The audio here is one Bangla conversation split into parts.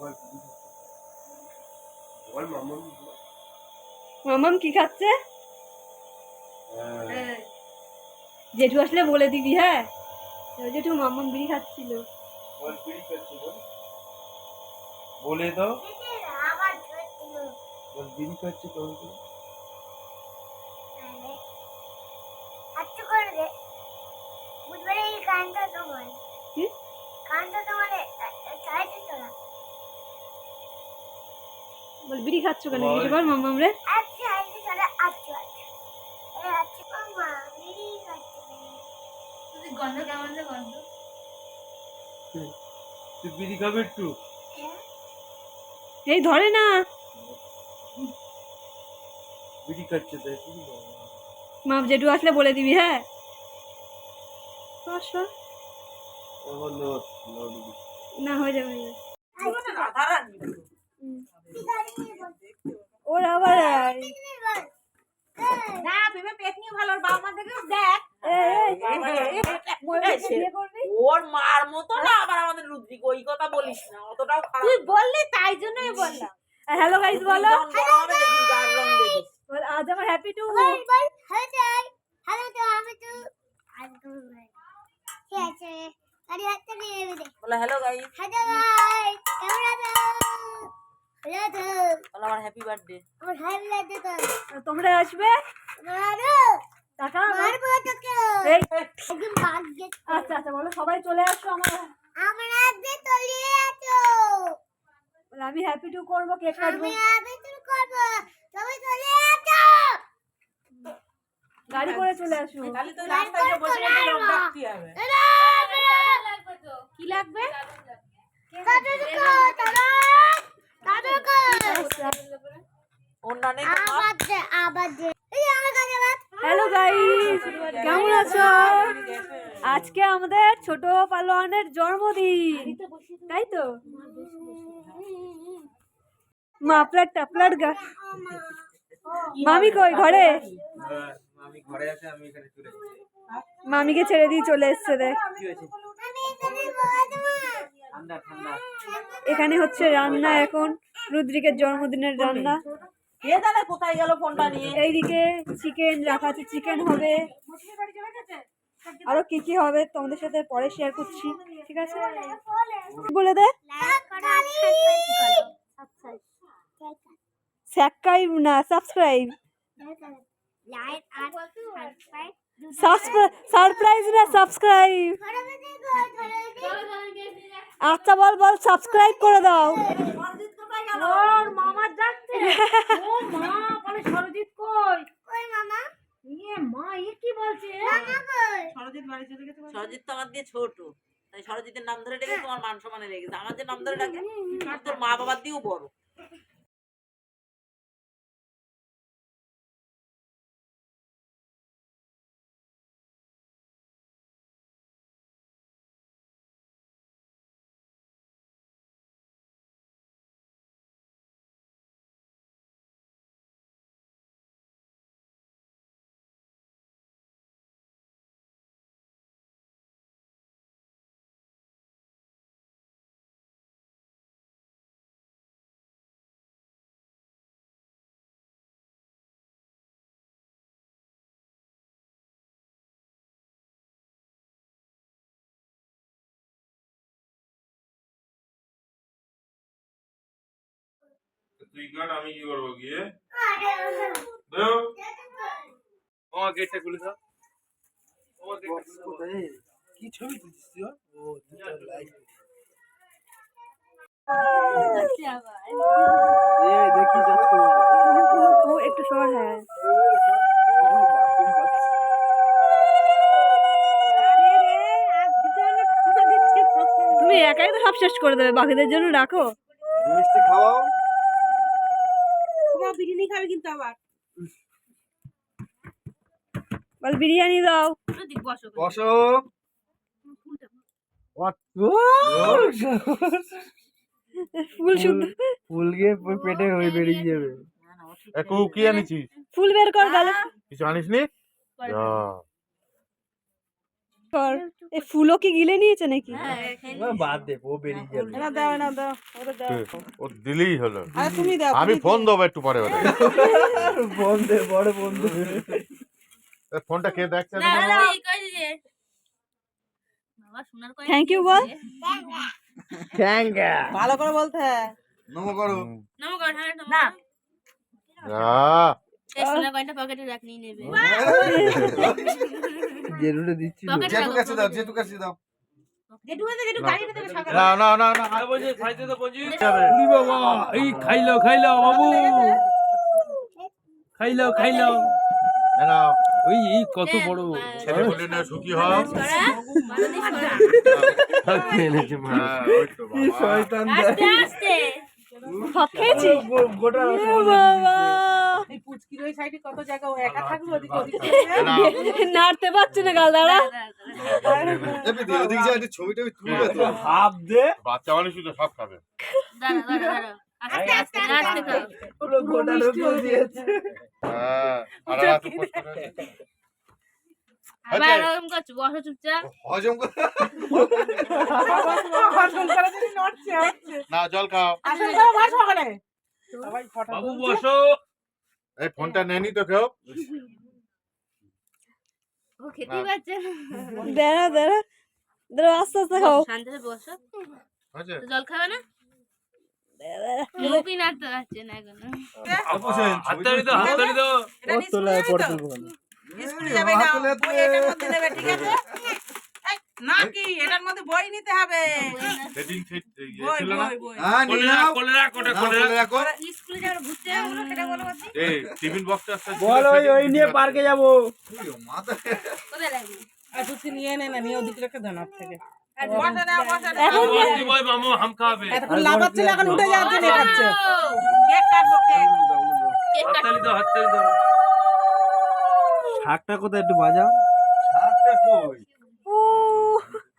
বল মামাম কি খাচ্ছে? হ্যাঁ। জেঠু আসলে বলে দিবি হ্যাঁ? জেঠু মামাম বিড়ি খাচ্ছিল। বল দাও। আবার বিড়ি খাচ্ছি আচ্ছা করে দে বুঝবারে এই গানটা তোমার কি তোমার বল বিড়ি খাচ্ছ কেন? বল। কিছু বল মামাম রে চলে এই মামা মেরি কাটতে গন্ধ কেমন রে গন্ধ তুই বিড়ি খাবে একটু? এই ধরে না। বিড়ি খাচ্ছে তাই মা জেঠু আসলে বলে দিবি হ্যাঁ? না হয়ে যাবে। ওর আবার না ভেবে পেট নিয়ে ভালো ওর বাবা মা দেখে। দেখ? ওর মার মতো না আবার আমাদের রুদ্রিক ওই কথা বলিস না অতটাও খারাপ তুই বললি তাই জন্যই বললাম। হ্যালো গাইস বলো। আজ আমার হ্যাপি টু হ্যালো তো আমি তো ঠিক আছে? আরে হাতটা নিয়ে দে বলে হ্যালো গাইস হ্যালো ভাই কেমন আছো? আমার হ্যাপি বার্থডে আমার তোমরা আসবে? মারো। টাকা মারবো তোকে। এই। একদম ভাগ্যে আচ্ছা আচ্ছা বলো সবাই চলে আসো আমার। আমার আগে তলিয়ে আছো। আমি হ্যাপি টু করব কেক কাটবো? আমি করব। চলে গাড়ি করে চলে আসো। খালি তো রাস্তায় বসে বসে লোক ডাকতে হবে। কি লাগবে? দাদু কো দাদু দাদু কো অন্য নেই তো মা? হ্যালো গাইস কেমন আছো? আজকে আমাদের ছোট পালোয়ানের জন্মদিন। তাই তো? মাপলার টাপলার গা মামি কই ঘরে? হ্যাঁ মামিকে ছেড়ে দিয়ে চলে এসছে দেখ কি হয়েছে আমি এখানে বসে ঠান্ডা ঠান্ডা এখানে হচ্ছে রান্না এখন। রুদ্রিকের জন্মদিনের রান্না। কোথায় গেল ফোনটা নিয়ে? এইদিকে চিকেন রাখা আছে চিকেন হবে। আরও কি কি হবে তোমাদের সাথে পরে শেয়ার করছি ঠিক আছে? বলে দে। লাইক সাবস্ক্রাইব না সাবস্ক্রাইব লাইক আর সাবস্ক্রাইব সারপ্রাইজ না সাবস্ক্রাইব আচ্ছা বল বল সাবস্ক্রাইব করে দাও। ওর মামার ডাকছে ও মা বলে সরজিৎ কই? ওই মামা? ইয়ে মা এ কি বলছে? মামা কই? সরজিৎ তো আমার দিয়ে ছোট। তাই সরজিতের নাম ধরে ডেকে তোমার মান সমানে লেগেছে। আমার যে নাম ধরে ডাকে তোর মা বাবার দিয়েও বড়। তুই কাট আমি কি করব গিয়ে? আমার গেটটা খুলে দাও। কি ছবি তুলছিস তুই ও দুটো লাইট। দেখি যাচ্ছ ও একটু সর হ্যাঁ। তুমি একাই তো সব শেষ করে দেবে বাকিদের জন্য রাখো। মিষ্টি খাওয়াও। বিরিয়ানি খাবে কিন্তু আবার। বল বিরিয়ানি দাও। বসো। বসো ফুল শুদ্ধ। ফুল গিয়ে পেটে হয়ে বেরিয়ে যাবে। একু কি আনিছিস? ফুল বের কর গেল। কিছু আনিস নি কর। এই ফুলও কি গিলে নিয়েছে নাকি? বাদ দে ও বেরিয়ে যাবে না দাও না দাও ওটা দাও। ও দিলেই হলো। আরে তুমি দাও আমি ফোন দেবো একটু পরে ওরে বন্ধু বড় বন্ধু। এ, ফোনটা কে দেখছে না, না? না, এই কই যে। বাবা, সোনার কয়েন থ্যাংক ইউ বল। ভালো করে বলতে হয়। নমো করো। নমস্কার, হ্যাঁ, নমস্কার। না। এই সোনার কয়েনটা পকেটে রাখ নিয়ে নেবে। জেরুটা দিচ্ছি। যেটুকু আছে যেটুকু গাড়িতে দেবে সকালে না না না না। এই খাইলো খাইলো বাবু। খাইলো খাইলো। এ নাও, ওই এই কত বড়। ছেলে বলে না সুখী মা হ্যাঁ, বাবা। শয়তান গোটা এই পুচকির ওই সাইডে কত জায়গা ও একা থাকবে ওদিকে ওদিকে নাড়তে পারছি না গাল দাঁড়া। হাফ দে। বাচ্চা মানুষ তো সব খাবে। দাঁড়া দাঁড়া দাঁড়া। আস্তে আস্তে আস্তে খাও পুরো গোটা রকম দিয়েছে। হ্যাঁ, আর রাত উপোস করে। আবার হয়েছে? করছ? বসো চুপচাপ। হজম হজম করে যদি নড়ছে না জল খাও। আসলে তো ওখানে। সবাই ফটো বাবু বসো। এই ফোনটা নেনি তো কেউ? ও খেতেই পারছে দাঁড়া দাঁড়া। দাঁড়া আস্তে আস্তে খাও। শান্তিতে বসো। জল খাবে না? মুখই নাড়তে পারছে না এখন। হাততালি দাও হাততালি দাও। এটা স্কুলে যাবে তো? স্কুলে যাবে না এটার মধ্যে নেবে ঠিক আছে? এই, না কি এটার মধ্যে বই নিতে হবে? ছিল না স্কুলে যাবে ঘুরতে যাবে সেটা বলো এই টিফিন বক্সটা আসছে বল ওই ওই নিয়ে পার্কে যাব। কোথায় লাগবে আর তুই নিয়ে নে না নিয়ে ওদিকে রেখে দেন হাত থেকে। বসে না বসে না এখন উঠে যাচ্ছে নিয়ে খাচ্ছে। ও, কেক কাটবো কেক। কেক হাততালি দাও হাততালি দাও। শাকটা কোথায় একটু বাজাও।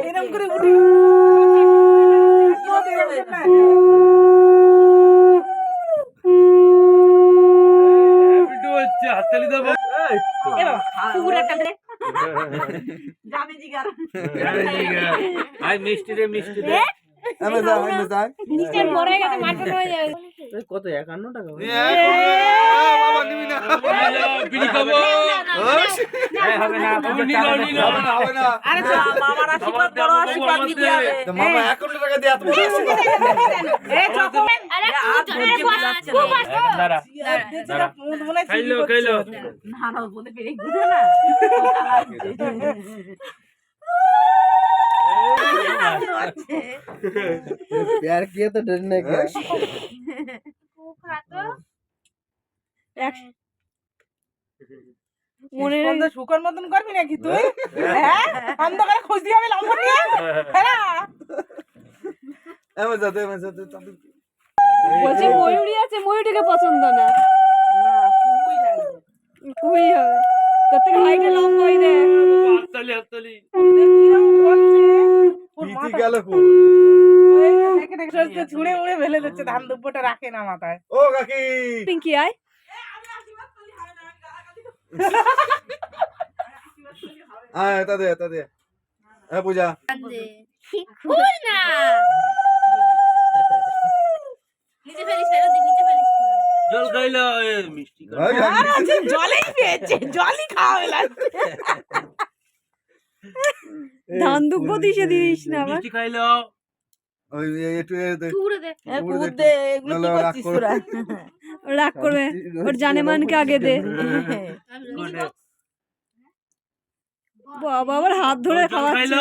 এরকম করে উঠে হাততালি মিষ্টি রে মিষ্টি দে হয়ে কত একান্ন টাকা মামা এখন টাকা দিয়ে মনে মনে খাইলো খাইলো না না বলে পেরে না प्यार किया तो डरने का মনে বন্ধ শুকর মতন করবি নাকি তুই হ্যাঁ অন্ধকারে খুঁজ দিয়ে হবে লম্বা নিয়ে হ্যাঁ বলছে ময়ূরী আছে ময়ূরীকে পছন্দ না খুবই হবে তোর থেকে হাইটে লম্বা হয়ে রে ছুঁড়ে ফেলে দিচ্ছে ধান দুব্বটা রাখে না মাথায়। ও কাকি। পিঙ্কি আয়। হ্যাঁ তা দে তা দে। হ্যাঁ পূজা। খুল না। নিচে ফেলিস ফেরত দিস, ফেলিস। জল খাইলো মিষ্টি জলেই পেয়েছে জলই খাওয়া লাগছে ধান দুব্বো দিছে দিস না আবার। মিষ্টি খাইলো। ওই একটু এ দে। দে। কুকুর কুকুর দে এগুলো কি করছিস তোরা? রাগ করবে। ওর জানেমানকে আগে দে। বাবা আবার হাত ধরে খাওয়াচ্ছে।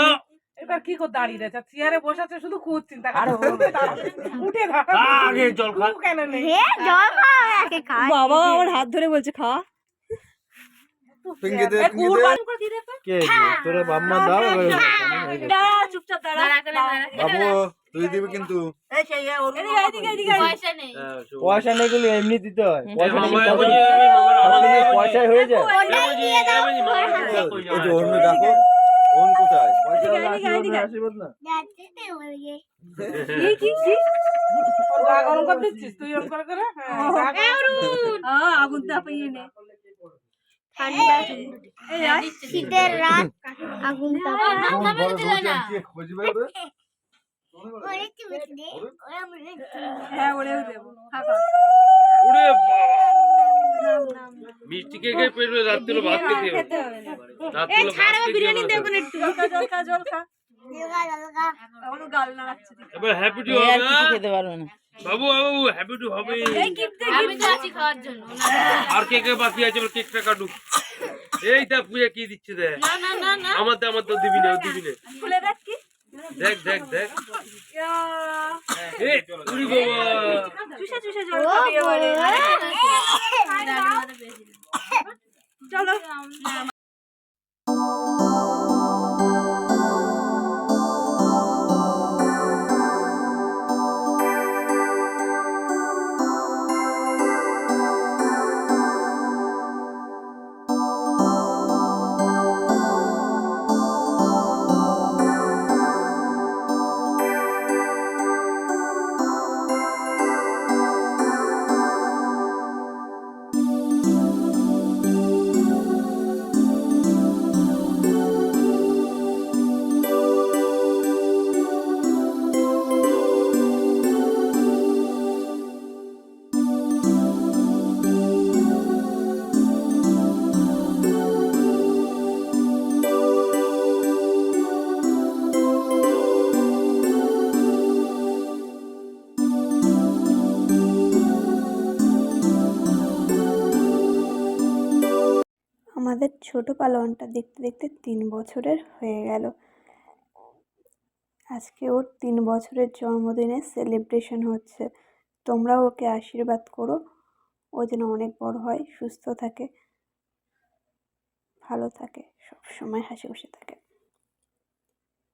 এবার কি করে দাঁড়িয়ে রয়েছে? চেয়ারে বসাচ্ছে শুধু খুদ চিন্তা করে উঠে আগে জল খা। কেন নেই? হে জল খাই বাবা আবার হাত ধরে বলছে খা। ফিঙ্গি দে ফিঙ্গি দে। কে তোরে বাম্মা দাও চুপচাপ দাঁড়া। বাবু তুই দিবি কিন্তু। পয়সা নেই। এমনি দিতে হয়। পয়সা হয়ে যায়? অন্য ডাকো কোথায়? পয়সা। আশীর্বাদ না? তো হ্যাঁ, আগুন নে ঠান্ডা আছে। এই আয়। শীতের রাত। আগুন হ্যাঁ। মিষ্টি কে খেয়ে পেট রাত্রিরে ভাত খেতে হবে। খেতে হবে না। রাত্রিরে ভাত খেতে হবে। জল খা জল খা জল খা দেওয়া লাগা এখনও গাল নাড়াচ্ছে এবার হ্যাপি টু হবে কিছু হ্যাঁ? খেতে পারবে না বাবু বাবু হ্যাপি টু হবে এই কিপটে আমি তো আছি খাওয়ার জন্য আর কে কে বাকি আছে বলে কেকটা কাটুক এই দেখ পুয়ে কি দিচ্ছে দেখ না না না না আমার তো আমার তো দিবি না দিবি না খুলে দেখ কি দেখ দেখ দেখ উড়ি বাবা চুষে চুষে জল খাবি এবারে চলো ছোট পালোয়ানটা দেখতে দেখতে তিন বছরের হয়ে গেল। আজকে ওর তিন বছরের জন্মদিনে সেলিব্রেশন হচ্ছে। তোমরাও ওকে আশীর্বাদ করো। ও যেন অনেক বড় হয়, সুস্থ থাকে, ভালো থাকে, সব সময় হাসি খুশি থাকে।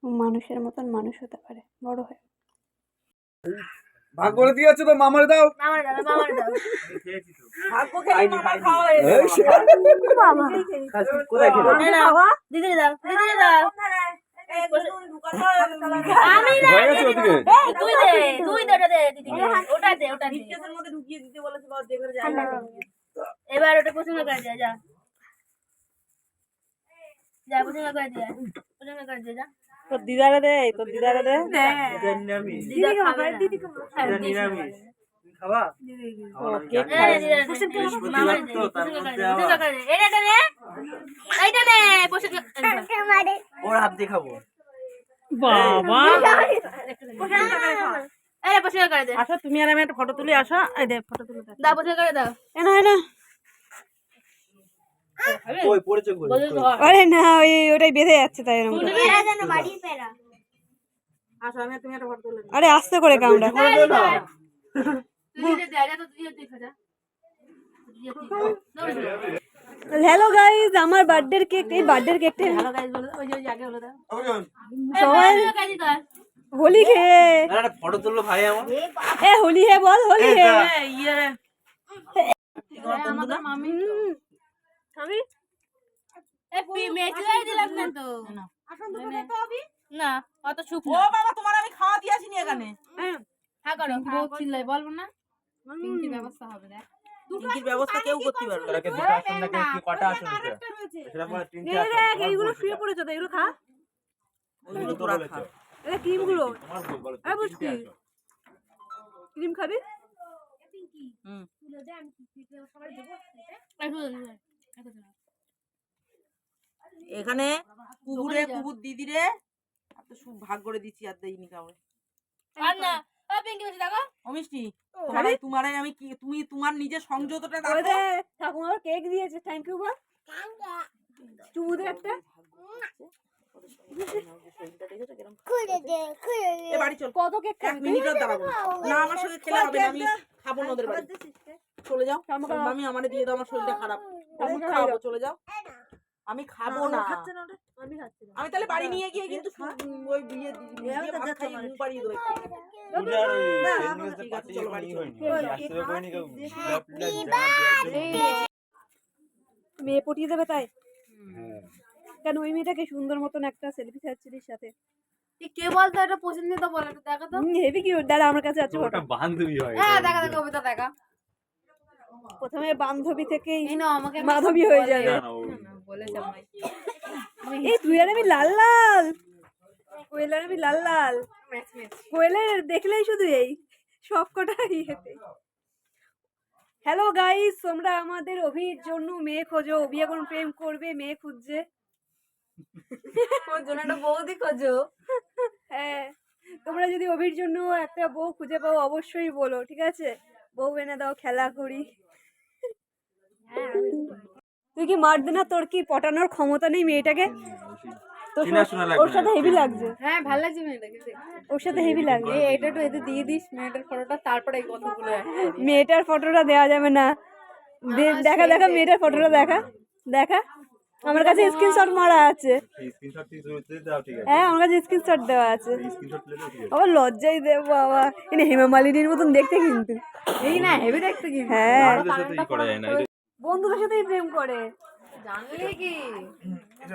মানুষের মতন মানুষ হতে পারে, বড় হয়। ভাগ করে দিয়েছে তো মামারে দাও। হয়ে। এবার ওটা পছন্দ করে দে যা। যা পছন্দ করে দে পছন্দ করে দে যা। তোর দিদারে দে তোর দিদারে দে। খাবে কেক ওর হাত দিয়ে খাব। বাবা। আসো তুমি আর আমি একটা ফটো তুলি আসো। এই দে ফটো তুলে। দাও দাও পছন্দ করে দাও এনা এনা ওই পড়েছে কই বলে ধর আরে না ওই ওটাই বেঁধে যাচ্ছে তাই এরকম আর আস্তে করে কামড়া তুই দে দে যা তো তুই তুই খা যা হ্যালো গাইজ আমার বার্থডের কেক এই বার্থডের কেকটা ভালো গাইজ বলে ওই যে আগে বলে দাও। সবাই হোলি খেয়ে একটা ফটো তুললো ভাই আমার। এ হোলি হে বল হোলি হে মেচুয়াই দিলাম না তো না অত সুখ ও বাবা তোমার আমি খাওয়া দিয়ে আসিনি এখানে। হ্যাঁ করো বহুত চিল্লাই বলব না। পিঙ্কি ব্যবস্থা হবে দেখ। পিঙ্কির ব্যবস্থা কেউ করতে পারবে না। দুটো আসন নাকি কি কটা আসন আছে সেটা পরে তিনটে আসন দেখ এইগুলো শুয়ে পড়েছে তো এগুলো খা। ওইগুলো তোরা খা। এটা ক্রিমগুলো তোমার বুঝছি ক্রিম খাবি? হুম। এখানে কুকুরে কুকুর দিদিরে এত সু ভাগ করে দিচ্ছি আর দেইনি কাউরে। আর না মিষ্টি তোমার আমি তুমি তোমার নিজের সংযতটা দেখো। ঠাকুমা কেক দিয়েছে থ্যাংক ইউ বল। চুমু দে একটা। খুলে দে খুলে দে। এ বাড়ি চল। কত কেক এক মিনিটও দাঁড়াবো না। না আমার সঙ্গে খেলে হবে আমি খাব না ওদের বাড়ি চলে যাও। আমি আমারে দিয়ে দাও আমার শরীরটা খারাপ। আমি খাব চলে যাও। আমি খাব না আমি তাহলে বাড়ি নিয়ে গিয়ে কিন্তু ওই বিয়ে দিয়ে ভাত খাই মুখ বাড়িয়ে দেবো। ঠিক আছে, চলো বাড়ি চলো। মেয়ে পটিয়ে দেবে। তাই? হ্যাঁ। কেন ওই মেয়েটাকে সুন্দর মতন একটা সেলফি ছাড়ছিলিস সাথে? কে বলতো এটা? পছন্দ তো বলে দেখো তো। হেভি কি দাঁড়া আমার কাছে আছে ওটা বান্ধবী হয়। হ্যাঁ দেখা দেখা কবিতা দেখা। প্রথমে বান্ধবী আমাকে মাধবী হয়ে। যাবে। এই তুই আর আমি লাল লাল। কোয়েল আর আমি লাল লাল। কোয়েলের দেখলেই শুধু এই সব কটা ইয়েতে। হ্যালো গাইস তোমরা আমাদের অভির জন্য মেয়ে খোঁজো অভি এখন প্রেম করবে মেয়ে খুঁজছে। ওর জন্য একটা বৌদি খোঁজো। হ্যাঁ তোমরা যদি অভির জন্য একটা বউ খুঁজে পাও অবশ্যই বলো ঠিক আছে? বউ এনে দাও খেলা করি। তুই কি মারবে না? তোর কি পটানোর ক্ষমতা নেই মেয়েটাকে? লাগবে ওর সাথে হেভি লাগছে। হ্যাঁ ভালো লাগছে মেয়েটাকে ওর সাথে হেভি লাগছে। এই এটা একটু এতে দিয়ে দিস মেয়েটার ফটোটা তারপরে এই কথাগুলো মেয়েটার ফটোটা দেওয়া যাবে না। দেখা দেখা মেয়েটার ফটোটা দেখা। দেখা। আমার কাছে স্ক্রিনশট মারা আছে। হ্যাঁ আমার কাছে স্ক্রিনশট দেওয়া আছে। আবার লজ্জাই দেব বাবা। এনে হেমা মালিনীর মতন দেখতে কিন্তু। এই না হেভি দেখতে কি হ্যাঁ। বন্ধুদের সাথেই প্রেম করে। জানলে কি?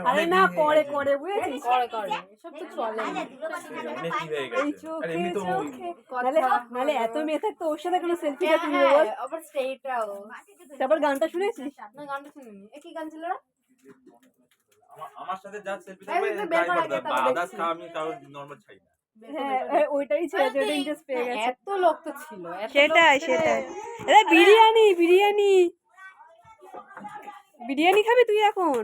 আরে না করে করে বুঝেছিস? করে করে এসব তো চলে। না। অনেক ই হয়ে এই চোখে এমনি তো ওই- চোখে নালে নালে এত মেয়ে থাকতো ওর সাথে কোনো সেলফিটা তুলবে বল হ্যাঁ, আবার স্টেটাও তারপর গানটা শুনেছিস? না গানটা শুনিনি। এ কি গান ছিল রে? আমার- সাথে যা আমি কারও ছাই না। হ্যাঁ হ্যাঁ, ওইটাই ওটা ইন্টারেস্ট পেয়ে গেছে। এত লোক তো ছিল সেটাই সেটাই। আরে বিরিয়ানি বিরিয়ানি। বিরিয়ানি খাবি তুই এখন?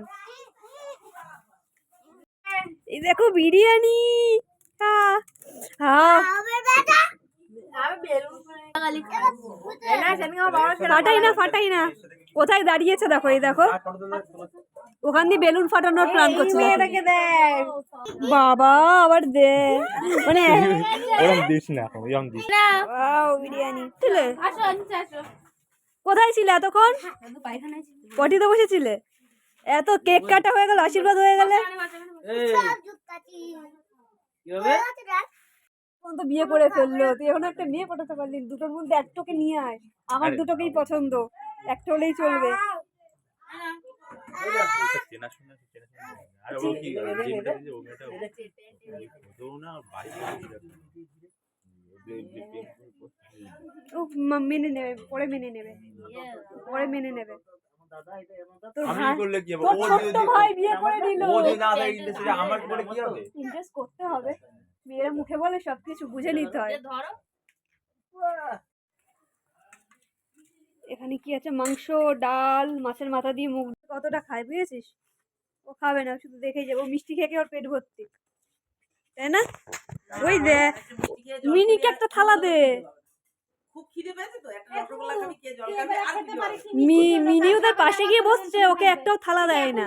এই দেখো বিরিয়ানি। ফাটাই না ফাটাই না। কোথায় দাঁড়িয়েছে দেখো এই দেখো। ওখান দিয়ে বেলুন ফাটানোর প্ল্যান করছিল বাবা আবার দে। মানে ওরম দিস না এখন, ওরম দিস। না। বিরিয়ানি। আসো আসো। কোথায় ছিলে এতক্ষণ? পায়খানায় ছিল পটিতে বসেছিলে। এত কেক কাটা হয়ে গেল আশীর্বাদ হয়ে গেলে। সব তো বিয়ে করে ফেলল। তুই এখন একটা মেয়ে পাঠাতে পারলি। দুটোর মধ্যে একটাকে নিয়ে আয়। আমার দুটোকেই পছন্দ। একটা হলেই চলবে। আর ও কি, ও মেনে নেবে পরে মেনে নেবে। পরে মেনে নেবে। আমি ভাই করলে কি হবে? ও যদি- ভাই বিয়ে করে নিল ও যদি না দেয় interest, আমার বলে কি হবে? ইনভেস্ট করতে হবে। মেয়েরা মুখে বলে সবকিছু বুঝে নিতে হয়। ধরো এখানে কি আছে? মাংস ডাল মাছের মাথা দিয়ে মুগ কতটা খায় বুঝেছিস? ও খাবে না শুধু দেখেই যাব। মিষ্টি খেয়ে ওর পেট ভর্তি। তাই না? ওই দে। মিনিকে একটা থালা দে মিনি ওদের পাশে গিয়ে বসছে ওকে একটাও থালা দেয় না।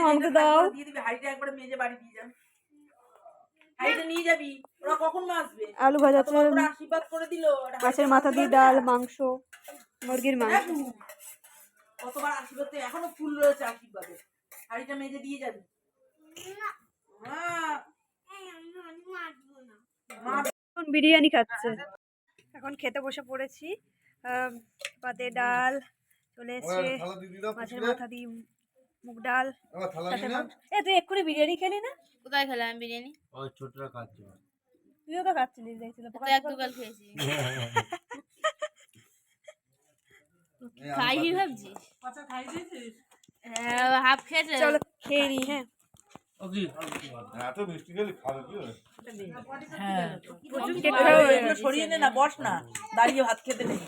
আমাকে দাও। আলু ভাজা মাছের মাথা দিয়ে ডাল মাংস মুরগির মাংস। কতবার আশীর্বাদ তো এখনও ফুল রয়েছে আশীর্বাদে। হাঁড়িটা মেজে দিয়ে যাবি। এখন বিরিয়ানি খাচ্ছে। এখন খেতে বসে পড়েছি। পাতে ডাল চলে এসছে। দিই মাছের মাথা দিয়ে মুগ ডাল। এ তুই এক্ষুনি বিরিয়ানি খেলি না? কোথায় খেলাম বিরিয়ানি? ওই ছোটরা খাচ্ছে। তুইও তো খাচ্ছিলিস দেখছিল তো এক দুকাল খেয়েছি। খাইনি ভাবছিস? কথা খাই দিয়েছিস? হ্যাঁ হাফ খেয়েছে। চলো খেয়ে নি হ্যাঁ। সরিয়ে নে না বস না। দাঁড়িয়ে ভাত খেতে নেই।